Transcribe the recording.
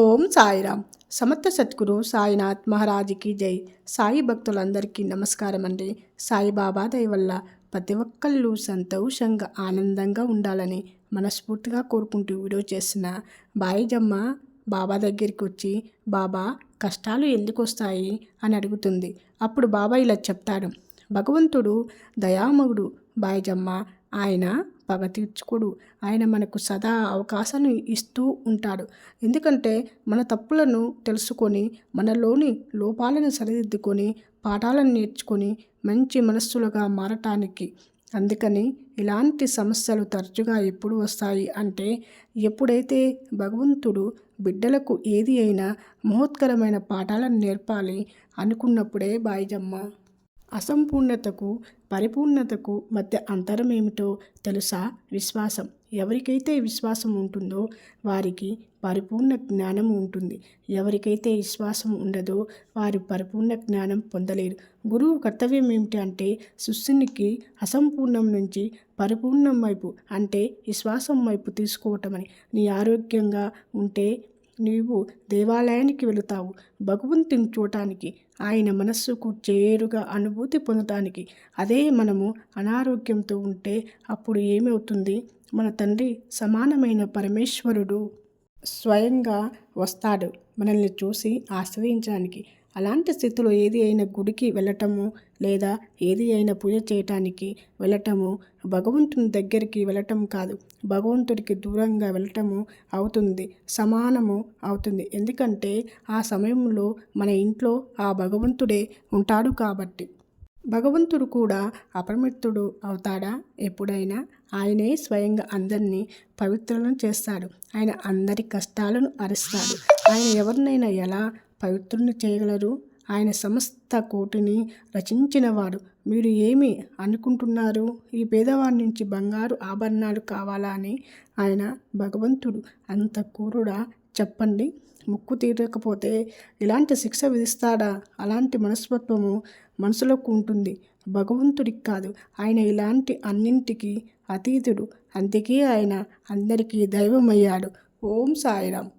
ఓం సాయిరామ్. సమర్థ సద్గురు సాయినాథ్ మహారాజుకి జై. సాయి భక్తులందరికీ నమస్కారం అండి సాయిబాబా దయ వల్ల ప్రతి ఒక్కళ్ళు సంతోషంగా ఆనందంగా ఉండాలని మనస్ఫూర్తిగా కోరుకుంటూ వీడియో చేసిన బాయిజమ్మ బాబా దగ్గరికి వచ్చి బాబా కష్టాలు ఎందుకు వస్తాయి అని అడుగుతుంది. అప్పుడు బాబా ఇలా చెప్తాడు. భగవంతుడు దయామగుడు బాయిజమ్మ ఆయన పగ తీర్చుకోడు. ఆయన మనకు సదా అవకాశాన్ని ఇస్తూ ఉంటాడు. ఎందుకంటే మన తప్పులను తెలుసుకొని మనలోని లోపాలను సరిదిద్దుకొని పాఠాలను నేర్చుకొని మంచి మనస్సులుగా మారటానికి. అందుకని ఇలాంటి సమస్యలు తరచుగా ఎప్పుడు వస్తాయి అంటే ఎప్పుడైతే భగవంతుడు బిడ్డలకు ఏది అయినా మహోత్కరమైన పాఠాలను నేర్పాలి అనుకున్నప్పుడే బాయిజమ్మ. అసంపూర్ణతకు పరిపూర్ణతకు మధ్య అంతరం ఏమిటో తెలుసా విశ్వాసం? ఎవరికైతే విశ్వాసం ఉంటుందో వారికి పరిపూర్ణ జ్ఞానం ఉంటుంది. ఎవరికైతే విశ్వాసం ఉండదో వారు పరిపూర్ణ జ్ఞానం పొందలేరు. గురువు కర్తవ్యం ఏమిటి అంటే శిష్యునికి అసంపూర్ణం నుంచి పరిపూర్ణం వైపు అంటే విశ్వాసం వైపు తీసుకోవటమని. నీ ఆరోగ్యంగా ఉంటే నీవు దేవాలయానికి వెళుతావు. భగవంతుని చూడటానికి ఆయన మనస్సుకు చేరుగా అనుభూతి పొందటానికి. అదే మనము అనారోగ్యంతో ఉంటే అప్పుడు ఏమవుతుంది? మన తండ్రి సమానమైన పరమేశ్వరుడు స్వయంగా వస్తాడు మనల్ని చూసి ఆశ్రయించడానికి. అలాంటి స్థితిలో ఏది అయినా గుడికి వెళ్ళటము లేదా ఏది అయినా పూజ చేయటానికి వెళ్ళటము భగవంతుని దగ్గరికి వెళ్ళటం కాదు. భగవంతుడికి దూరంగా వెళ్ళటము అవుతుంది సమానము అవుతుంది. ఎందుకంటే ఆ సమయంలో మన ఇంట్లో ఆ భగవంతుడే ఉంటాడు కాబట్టి. భగవంతుడు కూడా అపరిమితుడు అవుతాడా? ఎప్పుడైనా ఆయనే స్వయంగా అందరినీ పవిత్రులను చేస్తాడు. ఆయన అందరి కష్టాలను అరుస్తాడు. ఆయన ఎవరినైనా ఎలా పవిత్రుని చేయగలరు. ఆయన సమస్త కోటిని రచించినవాడు మీరు ఏమి అనుకుంటున్నారు? ఈ పేదవాడి నుంచి బంగారు ఆభరణాలు కావాలా అని ఆయన భగవంతుడు అంత కూరుడా చెప్పండి. ముక్కు తీరకపోతే ఇలాంటి శిక్ష విధిస్తాడా? అలాంటి మనస్తత్వము మనసులోకి ఉంటుంది. భగవంతుడికి కాదు ఆయన ఇలాంటి అన్నింటికి అతీతుడు. అందుకే ఆయన అందరికీ దైవమయ్యాడు. ఓం సాయిరామ్.